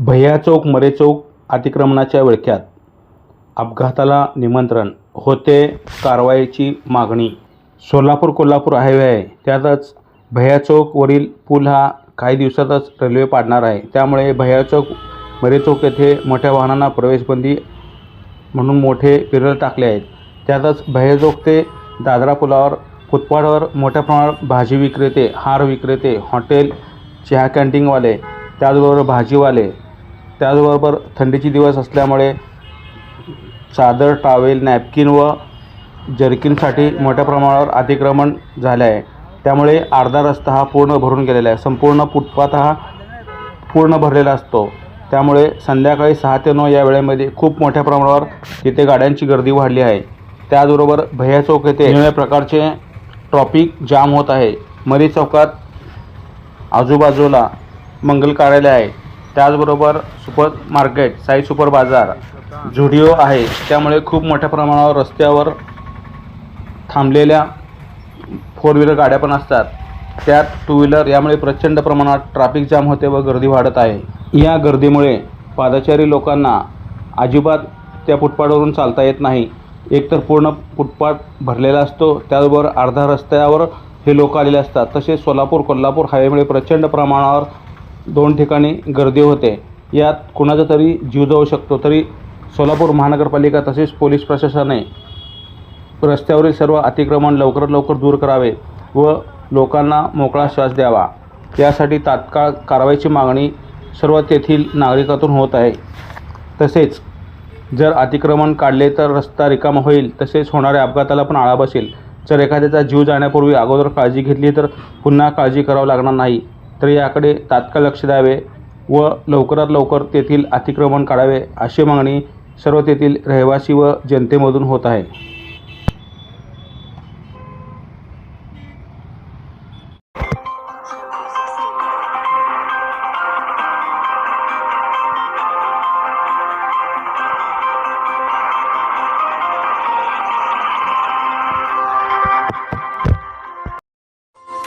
भैया चौक मरे चौक अतिक्रमणाच्या विळख्यात. अपघाताला निमंत्रण होते कारवाईची मागणी. सोलापूर कोल्हापूर हायवे आहे. त्यातच भैया चौकवरील पूल हा काही दिवसातच रेल्वे पाडणार आहे. त्यामुळे भैया चौक मरे चौक येथे मोठ्या वाहनांना प्रवेशबंदी म्हणून मोठे पिरल टाकले आहेत. त्यातच भैया चौक ते दादरा पुलावर फुटपाथवर मोठ्या प्रमाणात भाजी विक्रेते हार विक्रेते हॉटेल चहा कॅन्टीनवाले त्याचबरोबर भाजीवाले त्याचबरोबर थंडीचे दिवस असल्यामुळे चादर टावेल नॅपकिन व जर्किनसाठी मोठ्या प्रमाणावर अतिक्रमण झाले आहे. त्यामुळे अर्धा रस्ता हा पूर्ण भरून गेलेला आहे. संपूर्ण फुटपाथ हा पूर्ण भरलेला असतो. त्यामुळे संध्याकाळी सहा ते नऊ या वेळेमध्ये खूप मोठ्या प्रमाणावर तिथे गाड्यांची गर्दी वाढली आहे. त्याचबरोबर भैया चौक येथे वेगवेगळ्या प्रकारचे ट्रॉफिक जाम होत आहे. मरी चौकात आजूबाजूला मंगल कार्यालय आहे. त्याचबरोबर सुपर मार्केट साई सुपर बाजार झुडिओ आहे. त्यामुळे खूप मोठ्या प्रमाणावर रस्त्यावर थांबलेल्या फोर व्हीलर गाड्या पण असतात. त्यात टू व्हीलर यामुळे प्रचंड प्रमाणात ट्रॅफिक जाम होते व गर्दी वाढत आहे. या गर्दीमुळे पादचारी लोकांना अजिबात त्या फुटपाथवरून चालता येत नाही. एकतर पूर्ण फुटपाथ भरलेला असतो त्याचबरोबर अर्धा रस्त्यावर हे लोक आलेले असतात. तसेच सोलापूर कोल्हापूर हायवेमुळे प्रचंड प्रमाणावर दोन ठिकाणी गर्दी होते. यात कुणाचा तरी जीव जाऊ शकतो. तरी सोलापूर महानगरपालिका तसेच पोलीस प्रशासनाने रस्त्यावरील सर्व अतिक्रमण लवकरात लवकर दूर करावे व लोकांना मोकळा श्वास द्यावा. यासाठी तात्काळ कारवाईची मागणी सर्व तेथील नागरिकातून होत आहे. तसेच जर अतिक्रमण काढले तर रस्ता रिकामा होईल. तसेच होणाऱ्या अपघाताला पण आळा बसेल. जर एखाद्याचा जीव जाण्यापूर्वी अगोदर काळजी घेतली तर पुन्हा काळजी करावं लागणार नाही. तर याकडे तात्काळ लक्ष द्यावे व लवकरात लवकर तेथील अतिक्रमण काढावे अशी मागणी सर्व तेथील रहिवासी व जनतेमधून होत आहे.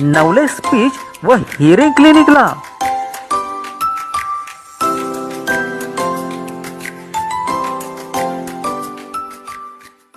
नवले स्पीच व हिअरिंग क्लिनिकला